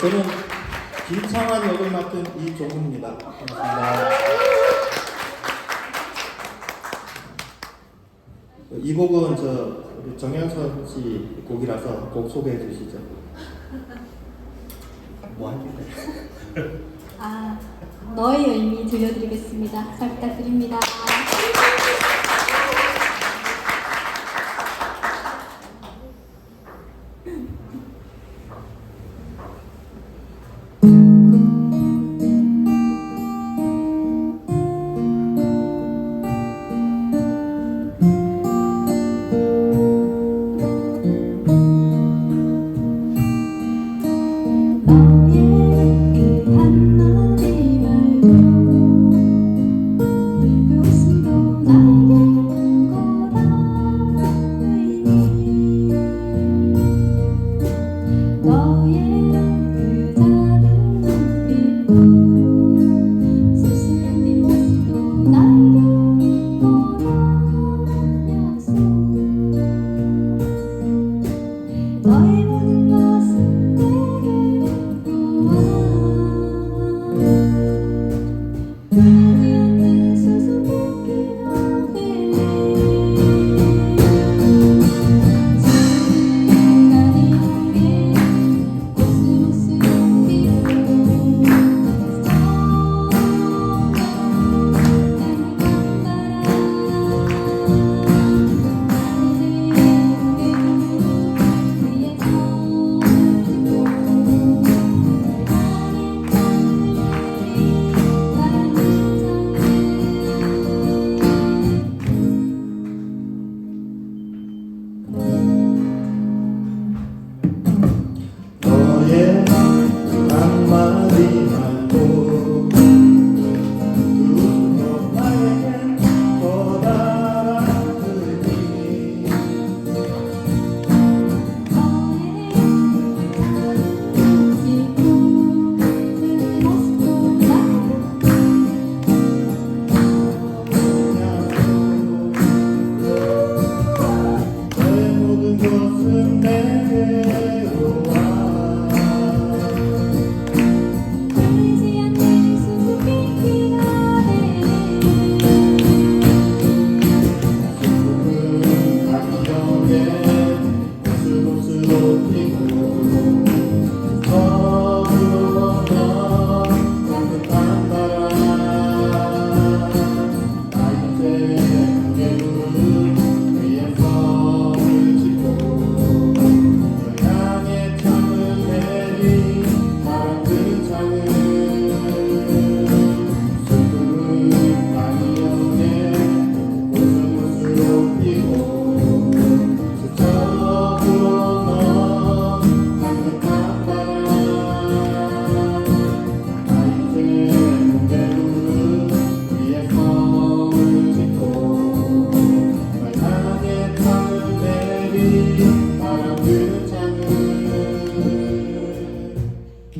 저는 김상환 역을 맡은 이종우입니다. 반갑습니다. 이 곡은 저 정현선 씨 곡이라서 곡 소개해 주시죠. 뭐 하길래? 아, 너의 의미 들려드리겠습니다. 잘 부탁드립니다.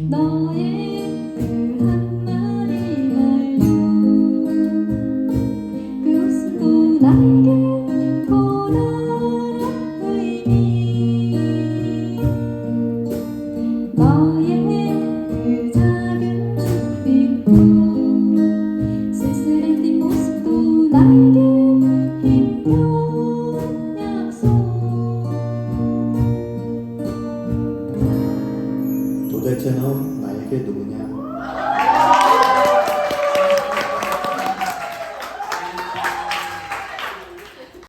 너의 Yeah.